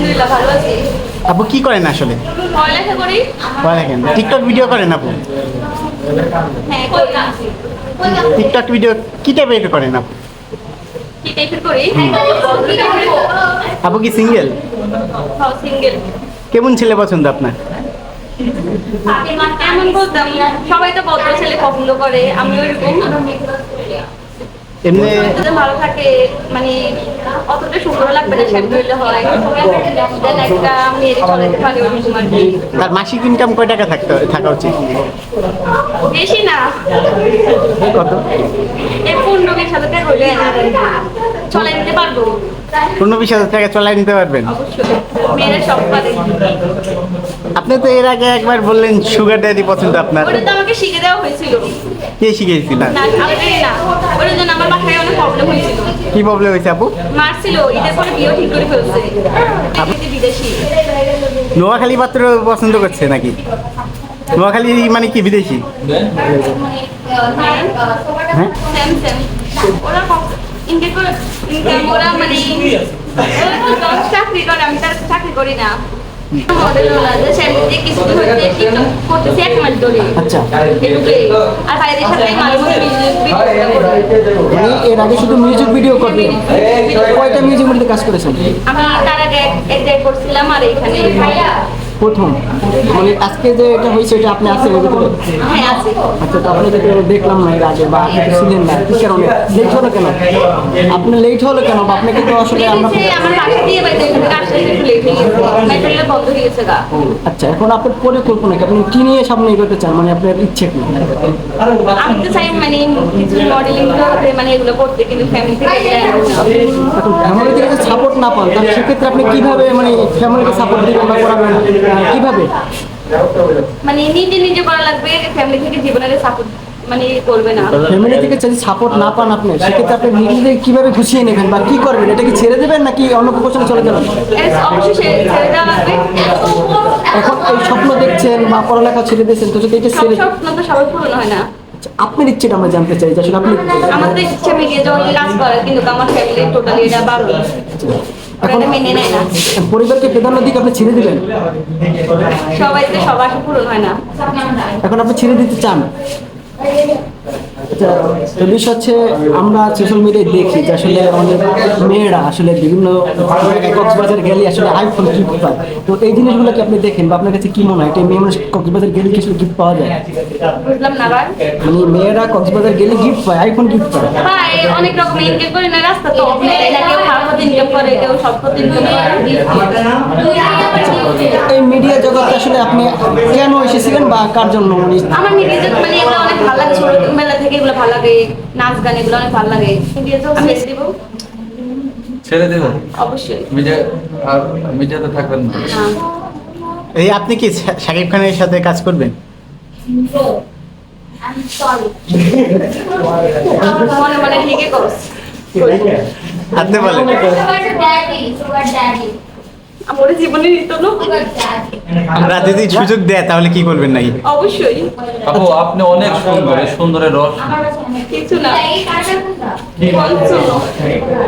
আলহামদুলিল্লাহ ভালো আছি। আপু কি করেন আসলে? পড়ালেখা করি। দেখেন টিকটক ভিডিও করেন আপু? হ্যাঁ করি টিকটক ভিডিও কি টাইপের করেন আপু? কি টাইপের করি? আপু কি সিঙ্গেল সিঙ্গেল কেমন ছেলে পছন্দ আপনার? এমন বলতাম সবাই তো ভদ্র ছেলে পছন্দ করে আমি ওইরকম এমনি ভালো থাকে মানে অতটা সুন্দর লাগবে না শ্যাম্পু হইলে হয়। দেন একটা মেয়ের চলাতে পারে ওরকম আর কি তার মাসিক ইনকাম কয় টাকা থাকতে থাকা উচিত? বেশি না। কত? পনেরো বিশ হাজার টাকা নিতে পারব। পনেরো বিশ হাজার টাকা চলাই নিতে পারবেন? আপনি তো এর আগে একবার বললেন সুগার ড্যাডি পছন্দ আপনার। ওটা তো আমাকে শিখে দেওয়া হয়েছিল। কে শিখিয়েছিল? প্রবলেম হয়েছিল। কি প্রবলেম হয়েছে আপু? নোয়াখালী পাত্র পছন্দ করছে নাকি? নোয়াখালী মানে কি বিদেশি? হ্যাঁ? ওরা ওরা মানে চাকরি করে আমি তার চাকরি করি না। এর আগে শুধু মিউজিক ভিডিও করতেন কয়টা মিউজিক ভিডিওতে কাজ করেছেন আমি তার আগে এক- জায়গায় করছিলাম আর এখানে প্রথম। মানে আজকে যে এটা হয়েছে এটা আপনি আছেন এর ভিতরে? হ্যাঁ আচ্ছা তো আপনি দেখলাম না এর আগে বা আপনি ছিলেন না। কি কারণে? লেট হলো কেন? আপনি লেট হলো কেন? বা আপনাকে তো আসলে আমরা আচ্ছা এখন আপনার পরিকল্পনা কি? আপনি কি নিয়ে সামনে এগোতে চান? মানে আপনার ইচ্ছে কি? আমি তো চাই মানে কিছু মডেলিং করতে মানে এগুলো করতে কিন্তু ফ্যামিলি থেকে। এখন ফ্যামিলি থেকে সাপোর্ট না পান তাহলে সেক্ষেত্রে আপনি কীভাবে মানে ফ্যামিলিকে সাপোর্ট দিবেন বা করাবেন? কীভাবে? মানে নিজে নিজে করা লাগবে ফ্যামিলি থেকে জীবনের সাপোর্ট মানে করবে না। ফ্যামিলি থেকে যদি সাপোর্ট না পান আপনি সেক্ষেত্রে আপনি নিজেদের কীভাবে গুছিয়ে নেবেন বা কি করবেন? এটা কি ছেড়ে দেবেন নাকি অন্য প্রফেশনে চলে যাবেন? এর অবশ্যই ছেড়ে ছেড়ে দেওয়া লাগবে। এখন এই স্বপ্ন দেখছেন বা পড়ালেখা ছেড়ে দিয়েছেন তো যদি এটা ছেড়ে স্বপ্ন তো সবার পূরণ হয় না। আচ্ছা, আপনার ইচ্ছেটা আমরা জানতে চাই আসলে আপনি আমার তো ইচ্ছে মিলিয়ে যাওয়ার কাজ করার কিন্তু আমার ফ্যামিলি টোটালি এটা বারো এখন মেনে নেয় না। পরিবারকে প্রাধান্য দিকে আপনি ছেড়ে দিলেন? সবাই তো সবার পূরণ হয় না। এখন আপনি ছেড়ে দিতে চান? আচ্ছা, তো বিষয় হচ্ছে আমরা সোশ্যাল মিডিয়ায় দেখি যে আসলে অনেক মেয়েরা আসলে বিভিন্ন কক্সবাজার গেলে আসলে আইফোন গিফট পায়। তো এই জিনিসগুলো কি আপনি দেখেন বা আপনার কাছে কি মনে হয়? এটা মেয়ে মানুষ কক্সবাজার গেলে কিছু গিফট পাওয়া যায়? মানে মেয়েরা কক্সবাজার গেলে গিফট পায় আইফোন গিফট পায়। অনেক রকম ইনকাম করে না রাস্তা তো। কেউ খারাপ ইনকাম করে কেউ সব ইনকাম করে। এই মিডিয়া জগতে আসলে আপনি কেন এসেছিলেন বা কার জন্য আমার মিডিয়া মানে অনেক ভালো লাগে ছোটবেলা থেকে এগুলো ভালো লাগে নাচ গান এগুলো অনেক ভালো লাগে। মিডিয়া আমি এসে ছেড়ে দেবেন অবশ্যই। মিডিয়া আর মিডিয়াতে থাকবেন না। এই আপনি কি শাকিব খানের সাথে কাজ করবেন? মনে মনে ঠিকই আপনি বলেন। আমার জীবনে নিত না। আমরা যদি সুযোগ দেয় তাহলে কি করবেন নাকি? অবশ্যই। আপু আপনি অনেক সুন্দর সুন্দরের রস। কিছু না।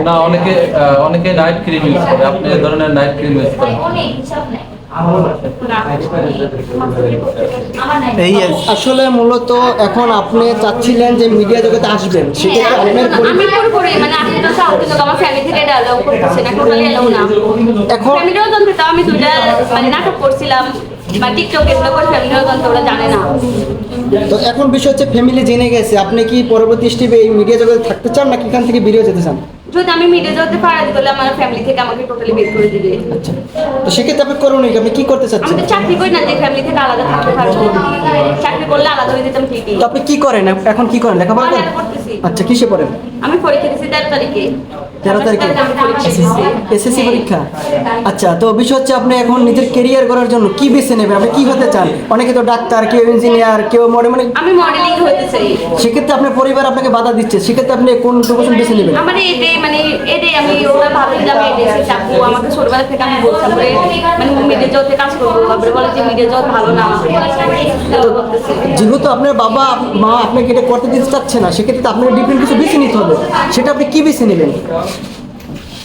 না অনেকে অনেকে নাইট ক্রিম ইউজ করে। আপনি এ ধরনের নাইট ক্রিম ইউজ করেন। এই আসলে মূলত এখন আপনি চাচ্ছিলেন যে মিডিয়া জগতে আসবেন সেক্ষেত্রে আপনার পুরোপুরি মানে এখন- আমি মানে নাটক করছিলাম তো এখন বিষয় হচ্ছে ফ্যামিলি জেনে গেছে আপনি কি পরবর্তী স্টেপে এই মিডিয়া জগতে থাকতে চান নাকি এখান থেকে বেরিয়ে যেতে চান? যদি আমি মিডিয়া যেতে পারি তাহলে আমার ফ্যামিলি থেকে আমাকে টোটালি বের করে দিবে। আচ্ছা। তো সেক্ষেত্রে আপনি করুন আপনি কি করতে আমি চাচ্ছেন তো চাকরি করি না যে ফ্যামিলি থেকে আলাদা থাকতে পারব। চাকরি করলে আলাদা হয়ে যেতাম ঠিকই। তো আপনি কি করেন? এখন কি করেন? লেখাপড়া করেন? আচ্ছা কিসে পড়েন? আমি পরীক্ষা দিচ্ছি তেরো তারিখে। তেরো তারিখে? এসএসসি পরীক্ষা আচ্ছা তো বিষয় হচ্ছে আপনি এখন নিজের কেরিয়ার করার জন্য কি বেছে নেবেন? আপনি কি হতে চান? অনেকে তো ডাক্তার কেউ ইঞ্জিনিয়ার কেউ মনে মানে আমি মডেলিং হতে চাই। সেক্ষেত্রে আপনার পরিবার আপনাকে বাধা দিচ্ছে। সেক্ষেত্রে আপনি কোন প্রফেশন বেছে নেবেন? আমার এটাই মানে এটাই আমি ওরা আমি এটাই চাকু আমাকে ছোটবেলা থেকে আমি বলতাম মানে মিডিয়া জগতে কাজ করব তারপরে বলে যে মিডিয়া জগৎ ভালো না। তো যেহেতু আপনার বাবা মা আপনাকে এটা করতে দিতে চাচ্ছে না সেক্ষেত্রে আপনাকে ডিফারেন্ট কিছু বেছে নিতে হবে। সেটা আপনি কি বেছে নেবেন?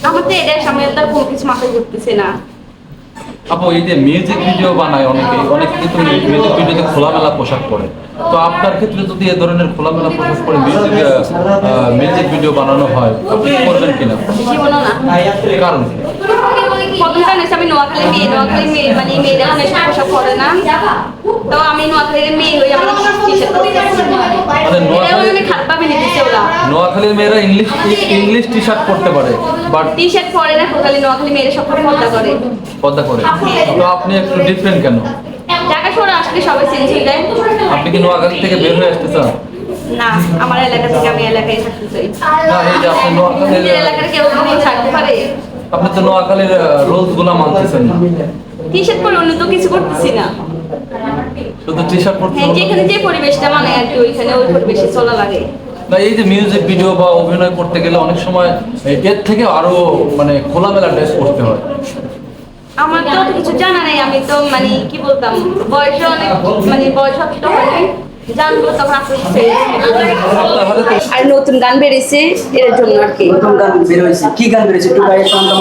আমার তো এটাই সামনে তার কোনো কিছু মাথায় ঘুরতেছে না। আপু এই যে মিউজিক ভিডিও বানায় অনেকে অনেকে কিন্তু মিউজিক ভিডিওতে খোলামেলা পোশাক পরে। তো আপনার ক্ষেত্রে যদি এ ধরনের খোলামেলা পোশাক পরে মিউজিক মিউজিক ভিডিও বানানো হয় আপনি করবেন কিনা? কারণ কি? আমি নোয়াখালী মেয়ে নোয়াখালী মেয়ে মানে মেয়েরা অনেক পোশাক পরে না। তো আমি নোয়াখালীর মেয়ে হয়ে আমি টি শার্ট মানে নোয়াখালী- অনেক খারাপ ভাবে নিতেছে ওরা। নোয়াখালীর মেয়েরা ইংলিশ ইংলিশ টি শার্ট পরতে পারে বাট টি শার্ট পরে না টোটালি নোয়াখালী মেয়েরা সব পর্দা করে। পদ্মা করে। তো আপনি একটু ডিফারেন্ট কেন? ঢাকা শহরে আসলে সবাই চেঞ্জ হয়ে যায়। আপনি কি নোয়াখালী থেকে বের হয়ে আসতে চান? না আমার এলাকা থেকে আমি এলাকায় থাকতে চাই। না এই যে আপনি নোয়াখালীর নিজের এলাকার কেউ ছাড়তে পারে আপনি তো নোয়াখালীর রোলসগুলা মানতেছেন না। টি শার্ট পরে অন্য তো কিছু করতেছি না। শুধু টি শার্ট পরতে হ্যাঁ যেখানে যে পরিবেশটা মানে আর কি ওইখানে ওই পরিবেশে চলা লাগে। না এই যে মিউজিক ভিডিও বা অভিনয় করতে গেলে অনেক সময় এর থেকে আরও মানে খোলামেলা ড্রেস করতে হয়। আমার তো কিছু জানা নেই আমি তো মানে কি বলতাম বয়সে অনেক মানে বয়স অতটা হয়নি আর নতুন গান বেরিয়েছে এর জন্য আর কি। নতুন গান বের হয়েছে কি গান বেরিয়েছে? একটু গায়ে শোনান তো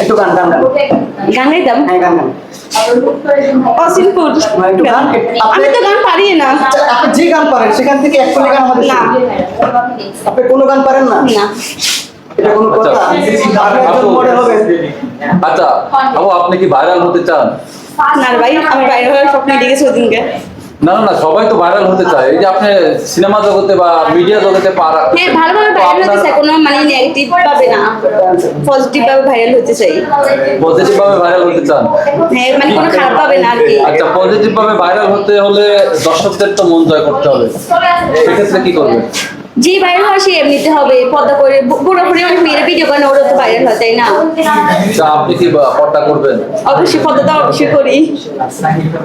একটু গান? গান। গান গাইতাম হ্যাঁ গান গান অসিনপুর আমি তো গান পারি না। আচ্ছা, আপনি যে গান পারেন সেখান থেকে এক গান আমাদের না। আপনি কোনো গান পারেন না? না। এটা কোনো আচ্ছা। আপনি আচ্ছা আপনি কি ভাইরাল হতে চান? না ভাই আমি বাইরে হয়ে স্বপ্ন দেখেছি ওদিনকে। না না সবাই তো ভাইরাল হতে চায়। এই যে আপনি সিনেমা জগতে বা মিডিয়া জগতে পা রাখতে হ্যাঁ ভালোভাবে ভাইরাল হতে চাই কোনো মানে নেগেটিভ ভাবে না পজিটিভ ভাবে ভাইরাল হতে চাই। পজিটিভ ভাবে ভাইরাল হতে চান? হ্যাঁ মানে কোনো খারাপ ভাবে না আর কি। আচ্ছা পজিটিভ ভাবে ভাইরাল হতে হলে দর্শকদের তো মন জয় করতে হবে। সেক্ষেত্রে কি করবে যে ভাইরাল হয় সে এমনিতে হবে পর্দা করে পুরোপুরি অনেক মেয়েরা ভিডিও করে ওরা তো ভাইরাল হয় তাই না? আপনি কি পর্দা করবেন? অবশ্যই পর্দা তো অবশ্যই করি।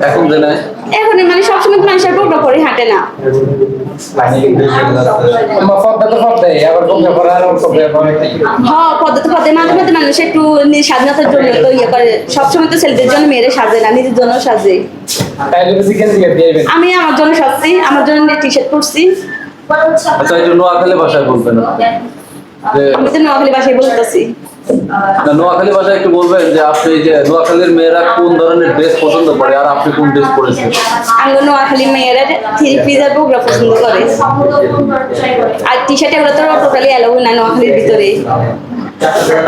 এখন জেনে এখন মানে সবসময় তো মানুষের পর্দা করে হাঁটে না। হ্যাঁ পর্দা তো পর্দায় মাঝে মাঝে মানুষ একটু স্বাধীনতার জন্য তো ইয়ে করে। সবসময় তো ছেলেদের জন্য মেয়েরা সাজে না নিজের জন্য সাজে। আমি আমার জন্য সাজছি আমার জন্য টি শার্ট পরছি। আচ্ছা এটা নোয়াখালী ভাষায় বলবেন আপনি। যে আমি তো নোয়াখালী বাসায় বলতেছি। নোয়াখালী ভাষায় একটু বলবেন যে আপনি যে নোয়াখালীর মেয়েরা কোন ধরনের ড্রেস পছন্দ করে আর আপনি কোন ড্রেস পরেছেন? আমি নোয়াখালী মেয়েরা থ্রি পিস আর বগুড়া পছন্দ করে। আর টি শার্ট এগুলো তো টোটালি অ্যালাউ না নোয়াখালীর ভিতরে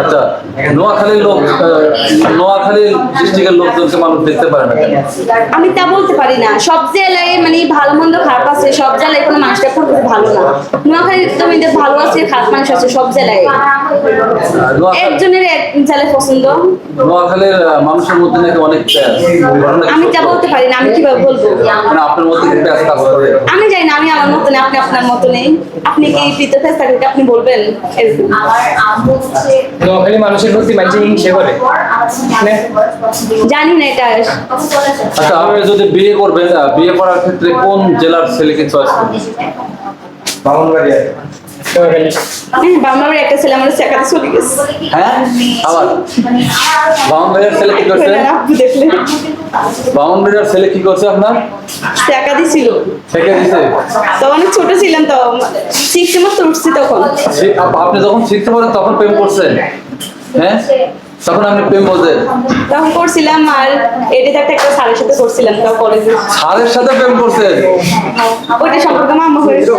আচ্ছা নোয়াখালীর লোক নোয়াখালীর ডিস্ট্রিক্টের লোকজনকে মানুষ দেখতে পারে না আমি তা বলতে পারি না। সব জেলায় মানে ভালো মন্দ খারাপ আছে সব জেলায় কোনো মানুষটা পুরোপুরি ভালো না। নোয়াখালীর তো মেয়েদের ভালো আছে খারাপ মানুষ আছে সব জেলায়। একজনের এক জেলায় পছন্দ। নোয়াখালীর মানুষের মধ্যে নাকি অনেক আমি তা বলতে পারি না আমি কীভাবে বলব? মানে আপনার মধ্যে কি কাজ করে আমি জানি না আমি আমার মতো নেই আপনি আপনার মতো নেই। আপনি কি থাকলে আপনি বলবেন? এরকম নোয়াখালী মানুষের প্রতি মানুষ হিংসে করে। জানি না এটা। আচ্ছা আপনি যদি বিয়ে করবেন বিয়ে করার ক্ষেত্রে কোন জেলার ছেলেকে চয়েস করবেন? নোয়াখালী হ্যাঁ একটা ছেলে আমার শেখাতে চলে গেছে। হ্যাঁ? আবার? বাউন্ডারিয়ার ছেলে কি করছে? দেখলে বাউন্ডারিয়ার ছেলে কি করছে আপনার? দিছিল। দিছে? তো অনেক ছোট ছিলাম তো সিক্স উঠছি তখন। আপনি যখন শিখতে পারেন তখন প্রেম করছেন? হ্যাঁ? তখন আপনি প্রেম তখন করছিলাম আর এটাতে একটা একটা স্যারের সাথে করছিলাম তো কলেজে স্যারের সাথে প্রেম করছেন? ওইটা সম্পর্কে মামা হয়েছে।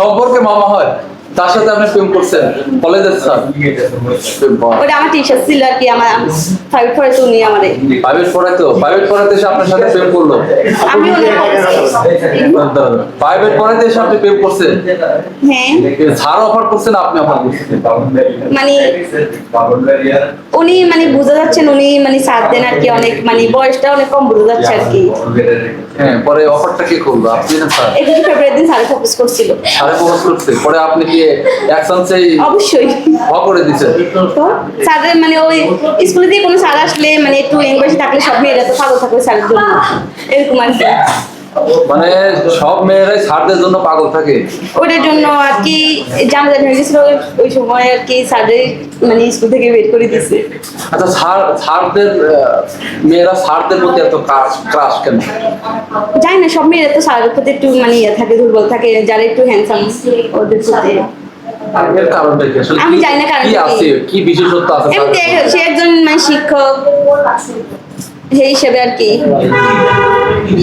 সম্পর্কে মামা হয়? তার সাথে আপনি প্রেম করছেন। কলেজের স্যার। ওটা আমার টিচার ছিল আর কি আমার ফাইভ পরে তো উনি আমারে প্রাইভেট পড়াইতো প্রাইভেট পড়াইতে এসে আপনার সাথে প্রেম করল। আমি ওনার প্রাইভেট পড়াইতে এসে আপনি প্রেম করছেন। হ্যাঁ। স্যার অফার করছেন আপনি অফার করছেন মানে উনি মানে বোঝা যাচ্ছেন উনি মানে সাথ দেন আর কি অনেক মানে বয়সটা অনেক কম বোঝা যাচ্ছে আর কি। হ্যাঁ পরে অফারটা কি করল? আপনি না স্যার। একুশে ফেব্রুয়ারি দিন স্যারে ফোকাস করছিল। স্যারে প্রপোজ করছে। পরে আপনি কি অবশ্যই। হ করে তো স্যারের মানে ওই স্কুলে দিয়ে কোনো স্যার আসলে মানে একটু ইংলিশে থাকলে সব মেয়েরা তো পাগল থাকবে স্যারের জন্য এরকম আর কি। মানে সব মেয়েরাই স্যারদের জন্য পাগল থাকে। ওটার জন্য আর কি জানা জানি হয়ে গেছিল ওই- সময় আর কি মানে স্কুল থেকে বের করে দিছে আচ্ছা স্যার স্যারদের মেয়েরা স্যারদের প্রতি এত ক্রাশ কেন? জানি না সব মেয়েরা তো স্যারের প্রতি একটু মানে ইয়ে থাকে দুর্বল থাকে যারা একটু হ্যান্ডসাম ওদের প্রতি। আমি জানি না কারণটা কি কি। বিশেষত্ব আছে সে একজন মানে শিক্ষক সেই হিসেবে আর কি।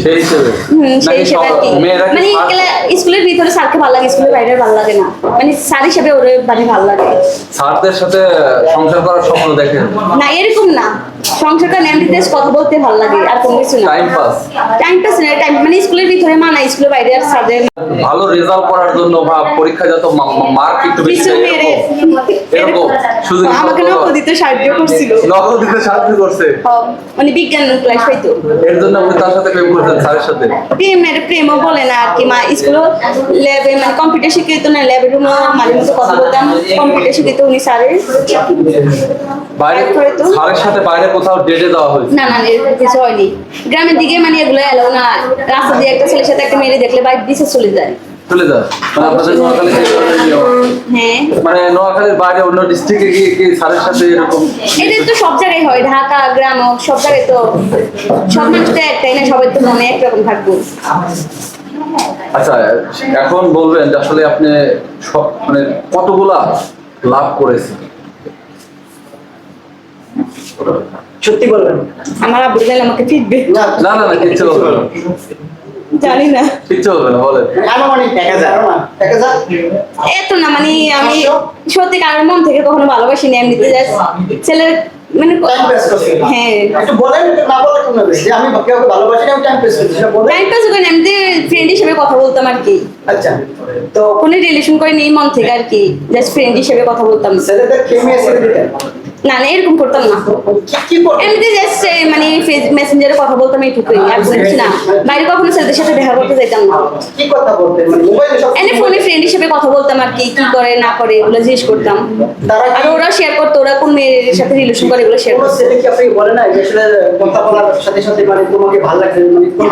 সেই হিসেবে? সেই হিসেবে আর কি। মানে স্কুলের ভিতরে স্যারকে ভালো লাগে স্কুলের বাইরে ভালো লাগে না। মানে স্যার হিসেবে ওর মানে ভালো লাগে। স্যারদের সাথে সংসার করার স্বপ্ন দেখেন? না এরকম না। সংসারটা কথা বলতে ভালো লাগে আর কোনো কিছু না। টাইম পাস টাইম পাস না টাইম মানে স্কুলের ভিতরে মানা স্কুলের বাইরে আর স্যারদের ভালো রেজাল্ট করার জন্য বা পরীক্ষা যত মার্ক একটু বেশি মেরে এরকম। আমাকে নকল দিতে সাহায্য করছিল। নকল দিতে সাহায্য করছে। মানে বিজ্ঞান ক্লাস পাইতো। এর জন্য আপনি তার সাথে প্রেম করতেন স্যারের সাথে? প্রেমের প্রেমও বলে না আর কি মা স্কুল ল্যাবে মানে কম্পিউটার শিখিত না ল্যাবের রুমে মাঝে মধ্যে কথা বলতাম। কম্পিউটার শিখিত উনি স্যারের। বাইরে? স্যারের সাথে বাইরে কোথাও ডেটে দেওয়া হয়েছে? না না কিছু হয়নি। গ্রামের দিকে মানে এগুলো এলাও না। রাস্তা দিয়ে একটা ছেলের সাথে একটা মেয়ে দেখলে বাইক চলে যায়। চলে যায়? মানে আপনাদের নোয়াখালী। হ্যাঁ। মানে নোয়াখালীর বাইরে অন্য ডিস্ট্রিক্টে গিয়ে কি স্যারের সাথে এরকম এটা তো সব জায়গায় হয়। ঢাকা গ্রাম সব জায়গায় তো সব মানুষ তো একটাই না সবাই তো মনে একরকম থাকব। আচ্ছা এখন বলবেন যে আসলে আপনি সব মানে কতগুলা লাভ করেছেন? সত্যি বলবেন? আমার আব্বু আমাকে ফিরবে না না না কিচ্ছু হবে না। জানি না। কিচ্ছু হবে না বলেন। আনুমানিক এত না? মানে আমি সত্যি কারোর মন থেকে কখনো এমনিতে ছেলের মানে হ্যাঁ। একটু বলেন না বলে কেন যে আমি কাউকে ভালোবাসি না টাইম পাস করছি বলেন। টাইম পাস করে এমনিতে ফ্রেন্ড হিসেবে কথা বলতাম আর কি। আচ্ছা। তো কোনো রিলেশন করে নেই মন থেকে আর কি জাস্ট ফ্রেন্ড হিসেবে কথা বলতাম। ছেলেদের দিতেন। না না এরকম করতাম না। এমনিতে জাস্ট মানে মেসেঞ্জারে কথা বলতাম এইটুকুই আর কোনো না। বাইরে কখনো ছেলেদের সাথে দেখা করতে যাইতাম না। কি কথা বলতেন? মানে মোবাইলে সব এনে ফোনে ফ্রেন্ড হিসেবে কথা বলতাম আর কি কি করে না করে এগুলো জিজ্ঞেস করতাম। আর ওরা শেয়ার করতো ওরা কোন মেয়ের সাথে রিলেশন করে এগুলো শেয়ার করতো। কি আপনি বলে না আসলে কথা বলার সাথে সাথে তোমাকে ভালো লাগছে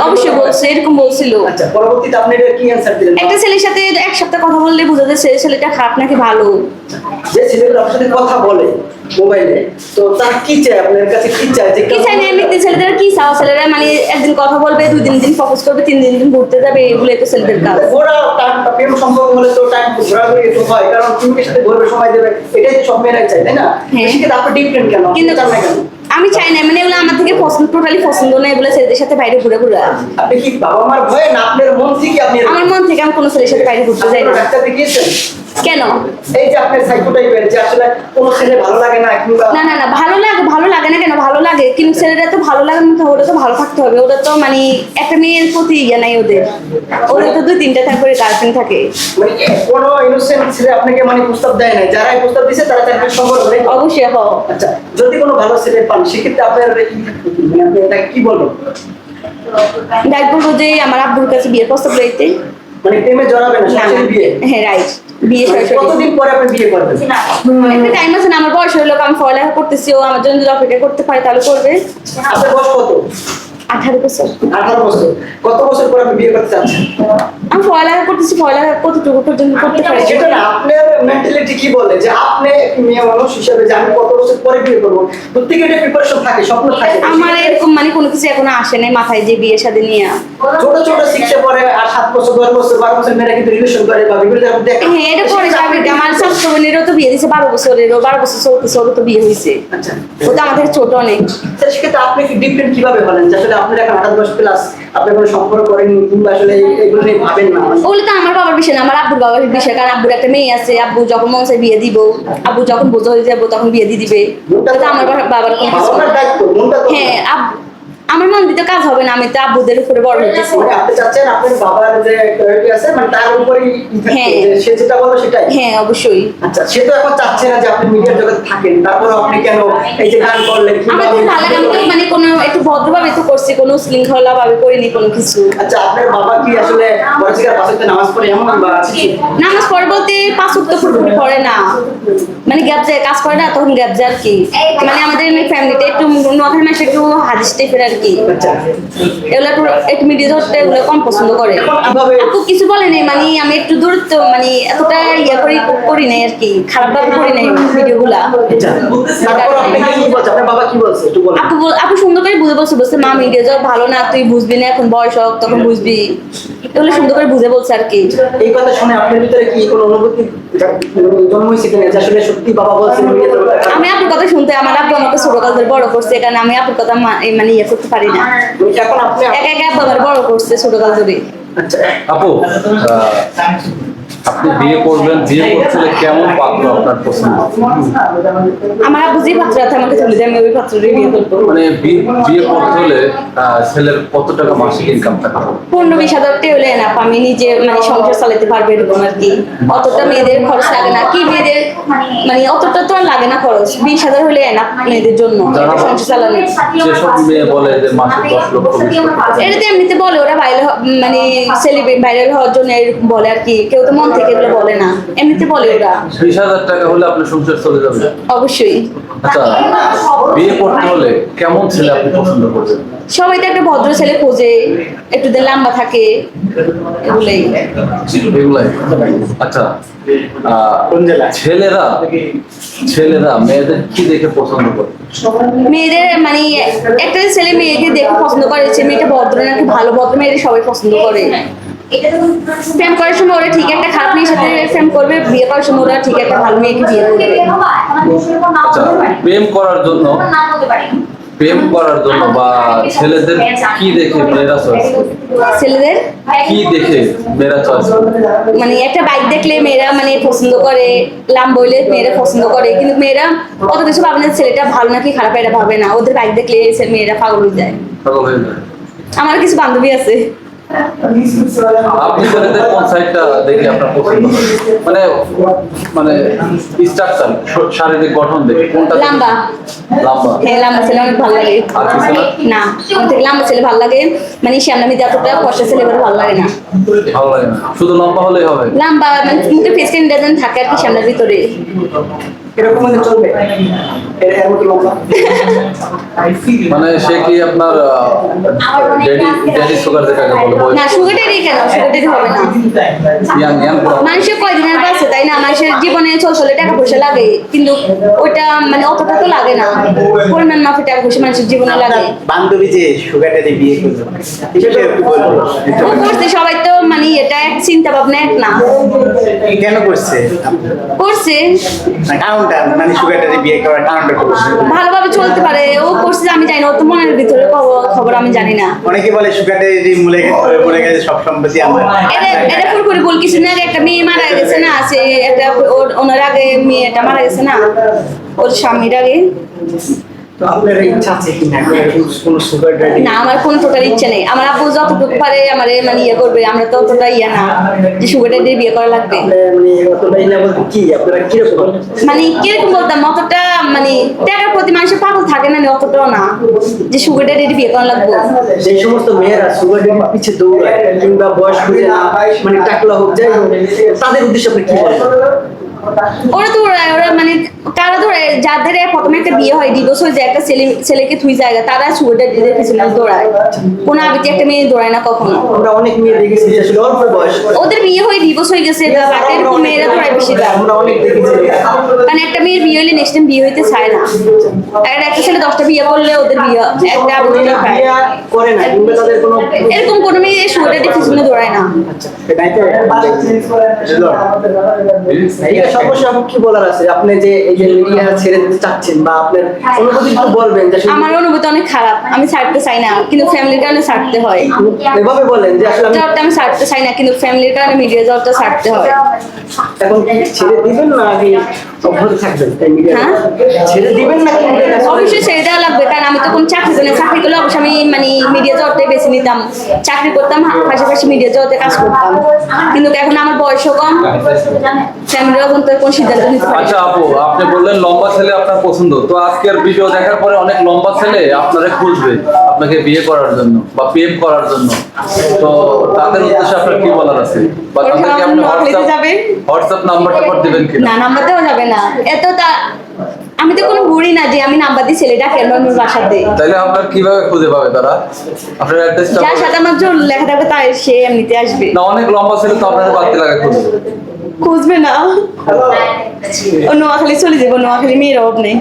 অবশ্যই বলছে এরকম বলছিল। আচ্ছা পরবর্তীতে আপনি এটা কি অ্যান্সার দিলেন? একটা ছেলের সাথে এক সপ্তাহ কথা বললে বোঝা যাচ্ছে ছেলেটা খারাপ নাকি ভালো। যে ছেলেগুলো আপনার সাথে কথা বলে মোবাইলে। তো তারা কি চায়? আপনার কাছে কি চায় যে কি চাই না এমনিতে ছেলেদের? কি চাও ছেলেরা? মানে একদিন কথা বলবে দুই দিন দিন ফোকাস করবে তিন দিন দিন ঘুরতে যাবে এগুলোই তো ছেলেদের কাজ। ঘোরা টাইম প্রেম সম্পর্ক হলে তো টাইম ঘোরাঘুরি হয় কারণ তুমি সাথে ঘুরবে সময় দেবে? এটাই তো সব মেয়েরাই তাই না? হ্যাঁ। সেক্ষেত্রে আপনি ডিফারেন্ট কেন? কিন্তু কেন? আমি চাই না মানে এগুলো আমার থেকে পছন্দ টোটালি পছন্দ না এগুলো ছেলেদের সাথে বাইরে ঘুরে ঘুরে। আপনি কি বাবা মার ভয়ে না আপনার মন থেকে আপনি আমার মন থেকে আমি কোনো ছেলের সাথে বাইরে ঘুরতে যাই না। ডাক্তার দেখিয়েছেন? কেন? এই যে আপনার সাইকো টাইপের যে আসলে কোনো ছেলে ভালো লাগে না কিংবা না না না ভালো লাগে ভালো লাগে না কেন? ভালো লাগে কিন্তু ছেলেরা তো ভালো লাগার মতো ওরা তো ভালো থাকতে হবে। ওরা তো মানে একটা মেয়ের প্রতি ইয়ে নাই ওদের। ওদের তো দুই তিনটা তারপরে গার্লফ্রেন্ড থাকে। মানে কোনো ইনোসেন্ট ছেলে আপনাকে মানে প্রস্তাব দেয় না যারা প্রস্তাব দিছে তারা তার সম্পর্ক অবশ্যই হ আচ্ছা যদি কোনো ভালো ছেলে পান সেক্ষেত্রে আপনার মানে আপনি এটা কি বলবেন? ডাক বলব যে আমার আব্বুর কাছে বিয়ের প্রস্তাব রয়েছে। মানে প্রেমে জড়াবে না সরাসরি বিয়ে? হ্যাঁ রাইট বিয়ে মানে সরাসরি। কতদিন পরে আপনি বিয়ে করবেন? টাইম আছে না আমার বয়স হলো আমি পড়ালেখা করতেছি ও আমার জন্য যদি অপেক্ষা করতে পারে তাহলে করবে। আপনার বয়স কত? আঠারো বছর। আঠারো বছর। কত বছর পরে আপনি বিয়ে করতে চাচ্ছেন? আমি পড়ালেখা করতেছি পড়ালেখা কতটুকু পর্যন্ত করতে পারি? সেটা না আপনার মেন্টালিটি কি বলে? যে আপনি মেয়ে মানুষ হিসেবে যে আমি কত বছর পরে বিয়ে করব? প্রত্যেকের একটা প্রিপারেশন থাকে স্বপ্ন থাকে। আমার এরকম মানে কোনো কিছু এখনও আসে নাই মাথায় যে বিয়ে শাদী নিয়ে। ছোট ছোট শিক্ষা পরে আর সাত বছর দশ বছর বারো বছর মেয়েরা কিন্তু রিলেশন করে বা বিভিন্ন দেখে হ্যাঁ এটা পরে যাবে। আমার বোনেরও তো বিয়ে দিয়েছে বারো বছরেরও বারো বছর চলতেছে ওরও তো বিয়ে হয়েছে। আচ্ছা। ও তো আমাদের ছোট অনেক। সেক্ষেত্রে আপনি কি কীভাবে বলেন যে আসলে আপনার এখন আঠাশ বছর প্লাস আপনি কোনো সম্পর্ক করেন কিংবা আসলে এগুলো নিয়ে ভাবেন না। ওগুলো তো আমার বাবার বিষয় না আমার আব্বুর বাবার বিষয় কারণ আব্বুর একটা মেয়ে আছে আব্বু যখন মন বিয়ে দিব আব্বু যখন বোঝা হয়ে যাব তখন বিয়ে দিয়ে দিবে। আমার বাবার হ্যাঁ আমার মন দিতে কাজ হবে না আমি তো আব্বুদের উপরে বড় হইতেছি। আপনি চাচ্ছেন আপনার বাবার যে priority আছে মানে তার উপরেই হ্যাঁ। সে যেটা বলবে সেটাই। হ্যাঁ অবশ্যই। আচ্ছা সে তো এখন চাচ্ছে না যে আপনি মিডিয়ার জগতে থাকেন তারপর আপনি কেন এই যে গান করলেন আমার খুব ভালো লাগে তো মানে কোনো একটু ভদ্রভাবে তো করছি কোনো শৃঙ্খলা ভাবে করিনি কোনো কিছু। আচ্ছা আপনার বাবা কি আসলে পাশে নামাজ পড়ে এমন বা নামাজ পড়ে বলতে পাঁচ উক্ত পুরোপুরি পড়ে না। মানে গ্যাপ যায় কাজ করে না তখন গ্যাপ যায় আর কি। মানে আমাদের ফ্যামিলিতে একটু নোয়াখালী মাসে একটু হাদিস টাইপের আর কি এগুলো একটু একটু মিডিয়া ধরতে এগুলো কম পছন্দ করে। আপু কিছু বলে নাই মানে আমি একটু দূরত্ব মানে এতটা ইয়ে করি করি নাই আর কি খারাপ ভাবে করি নাই ভিডিওগুলা। আচ্ছা তারপর আপনি কি বলছে আপনার বাবা কি বলছে? একটু বলেন। আপু আপু সুন্দর করে বুঝে বসে বসে মা মিডিয়া যাও ভালো না তুই বুঝবি না এখন বয়স হোক তখন বুঝবি। এগুলো সুন্দর করে বুঝে বলছে আর কি। এই কথা শুনে আপনার ভিতরে কোনো অনুভূতি? আমি আপুর কথা শুনতে আমার আব্বু আমাকে ছোট কাল ধরে বড় করছে কারণ আমি আপুর কথা মানে ইয়ে করতে পারি না। এখন আপনি একা একা আব্বু আমার বড় করছে ছোট কাল ধরে আচ্ছা আপু আপনি বিয়ে করবেন বিয়ে করতে কেমন পাত্র আপনার পছন্দ? আমার যে পাত্র আছে আমাকে তুলে দেয় আমি ওই পাত্রটাই বিয়ে করব। মানে বিয়ে করতে হলে ছেলের কত টাকা মাসিক ইনকাম থাকতে হবে? পনেরো বিশ হাজার টাকা হলে না আমি নিজে মানে সংসার চালাতে পারবে এরকম আর কি। অতটা মেয়েদের খরচ লাগে না। কি মেয়েদের মানে অতটা তো আর লাগে না খরচ। বিশ হাজার হলে না মেয়েদের জন্য। সংসার চালানো যেসব মেয়ে বলে যে মাসে দশ লক্ষ এটা তো এমনিতে বলে ওরা ভাইরাল মানে সেলিব্রেট ভাইরাল হওয়ার জন্য বলে আর কি। কেউ তো মন থেকে এগুলো বলে না। এমনিতে বলে ওরা। বিশ হাজার টাকা হলে আপনার সংসার চলে যাবে? অবশ্যই। আচ্ছা বিয়ে করতে হলে কেমন ছেলে আপনি পছন্দ করবেন? সবাই তো একটা ভদ্র ছেলে খোঁজে। একটু লম্বা থাকে এগুলোই। এগুলাই। আচ্ছা আহ, কোন জেলায়? ছেলেরা ছেলেরা মেয়েদের কি দেখে পছন্দ করে? মেয়েদের মানে একটা ছেলে মেয়েকে দেখে পছন্দ করে মেয়েটা ভদ্র নাকি ভালো ভদ্র মেয়েদের সবাই পছন্দ করে। প্রেম করার সময় ওরা ঠিক একটা খারাপ মেয়ের সাথে প্রেম করবে বিয়ে করার সময় ওরা ঠিক একটা ভালো মেয়েকে বিয়ে করবে। আচ্ছা প্রেম করার জন্য প্রেম করার জন্য বা ছেলেদের কি দেখে মেয়েরা চয়েস ছেলেদের? কি দেখে মেয়েরা চয়েস মানে একটা বাইক দেখলে মেয়েরা মানে পছন্দ করে লাম বইলে মেয়েরা পছন্দ করে কিন্তু মেয়েরা অত কিছু ভাবে না ছেলেটা ভালো নাকি খারাপ এটা ভাবে না। ওদের বাইক দেখলে মেয়েরা পাগল হয়ে যায়। পাগল হয়ে যায়। আমার কিছু বান্ধবী আছে। আপনি ছেলেদের কোন সাইডটা দেখে আপনার পছন্দ মানে মানে স্ট্রাকচার শারীরিক গঠন দেখে। কোনটা? লাম্বা। লাম্বা। হ্যাঁ লাম্বা ছেলে অনেক ভালো লাগে। না? না আমার ছেলে ভালো লাগে। মানে ফর্সা ছেলে ভালো লাগে না। ভালো লাগে না। শুধু লম্বা হলেই হবে? লাম্বা মানে মুখে ফেস ক্রিম থাকে আর কি শ্যামলার ভিতরে। এরকম হলে চলবে? এর এর মতো লম্বা মানে সে কি আপনার ড্যাডি ড্যাডি সুগার যেটাকে বলে বয়স? না সুগার ডেরি কেন সুগার ডেরি হবে না। ইয়াং ইয়াং মানুষের কয়দিনের বাসে তাই না? মানুষের জীবনে টাকা পয়সা লাগে কিন্তু ওইটা মানে অতটা তো লাগে না। পরিমাণ মাফে টাকা পয়সা মানুষের জীবনে লাগে। বান্ধবী যে সুগার ড্যাডি বিয়ে করল ও করছে সবাই তো মানে এটা এক চিন্তা ভাবনা এক না কেন করছে? করছে? কারণটা মানে সুগার ড্যাডি বিয়ে করার কারণটা কি বলছে? ভালোভাবে চলতে পারে। ও করছে আমি জানি না ও তো মনের ভিতরে খবর- আমি জানি না। অনেকে বলে সুগার ড্যাডি মরে গেছে সব সম্পত্তি আমার। এটা এটা পুরোপুরি বল কিছু না একটা মেয়ে মারা গেছে না সে একটা ওর ওনার আগে মেয়েটা মারা গেছে না ওর স্বামীর আগে। তো আপনার ইচ্ছা আছে কি না কোনো সুগার ড্যাডি না আমার কোনো টোটাল ইচ্ছে নেই। আমার আব্বু যতটুকু পারে আমার মানে ইয়ে করবে আমরা তো অতটা ইয়ে না। যে সুগার দিয়ে বিয়ে করা লাগবে। মানে অতটাই না বলতে কি? আপনারা কীরকম মানে কীরকম বলতাম অতটা মানে টাকার প্রতি মানুষের পাগল থাকে না অতটাও না। যে সুগার ডেডি বিয়ে করা লাগবে। যে সমস্ত মেয়েরা সুগার ড্যাডির পিছে দৌড়ায় কিংবা বয়স না মানে টাকলা হোক যাই তাদের উদ্দেশ্যে আপনি কি বলেন? ওরা তো ওরা ওরা মানে কারা ধরে যাদের প্রথমে একটা বিয়ে হয় ডিভোর্স হয়ে যায় একটা ছেলে ছেলেকে থুই জায়গা তারা সুগার ডেডিদের পিছনে দৌড়ায় কোনো আবিতে একটা মেয়ে দৌড়ায় না কখনো আমরা অনেক মেয়ে দেখেছি আসলে অল্প বয়স ওদের বিয়ে হয়ে ডিভোর্স হয়ে গেছে বাকি এরকম মেয়েরা দৌড়ায় বেশিরভাগ আমরা অনেক দেখেছি কারণ একটা মেয়ের বিয়ে হলে নেক্সট টাইম বিয়ে হইতে চায় না আর একটা ছেলে দশটা বিয়ে করলে ওদের বিয়ে একটা আবেদন করে না কিংবা তাদের কোনো এরকম কোনো মেয়ে সুগার ডেডি পিছনে দৌড়ায় না সেটাই তো এটা কি বলার আছে আপনি যে এই যে মিডিয়া ছেড়ে দিতে চাচ্ছেন বা আপনার অনুভূতি একটু বলবেন যে আমার অনুভূতি অনেক খারাপ আমি ছাড়তে চাই না কিন্তু ফ্যামিলির কারণে ছাড়তে হয়। এভাবে বলেন যে আসলে জবটা আমি ছাড়তে চাই না কিন্তু ফ্যামিলির কারণে মিডিয়া জবটা ছাড়তে এখন ছেড়ে দিবেন না আগে অব্যাহত থাকবেন? তাই মিডিয়া? ছেড়ে দিবেন না কি media কাজ করবেন? অবশ্যই ছেড়ে দেওয়া লাগবে কারণ আমি তো কোনো চাকরি করি চাকরি করলে অবশ্যই আমি মানে মিডিয়া জগতে বেছে নিতাম। চাকরি করতাম পাশাপাশি মিডিয়া জগতে কাজ করতাম। কিন্তু এখন আমার বয়সও কম ফ্যামিলির কোন সিদ্ধান্ত নিতে পারি আচ্ছা আপু আপনি বললেন লম্বা ছেলে আপনার পছন্দ। তো আজকের ভিডিও দেখার পরে অনেক লম্বা ছেলে আপনারে খুঁজবে আপনাকে বিয়ে করার জন্য বা প্রেম করার জন্য। তো তাদের উদ্দেশ্যে আপনার কি বলার আছে? বা তাদেরকে আপনি হোয়াটসঅ্যাপ হোয়াটসঅ্যাপ নাম্বার টাম্বার দিবেন কিনা? না নাম্বার দেওয়া যাবে না। এত তা আমি তো কোনো ঘুরি না যে আমি নাম্বার দিই ছেলেটা কেন আমার বাসাতে তাইলে আপনার কীভাবে খুঁজে পাবে তারা? আপনার অ্যাড্রেসটা যার সাথে আমার জোর লেখা থাকবে তাই সে এমনিতে আসবে। না অনেক লম্বা ছেলে তো আপনার বাড়তে লাগে খুঁজবে খুঁজবে না। ও নোয়াখালী চলে যাব নোয়াখালী মেয়ের অভাব নেই।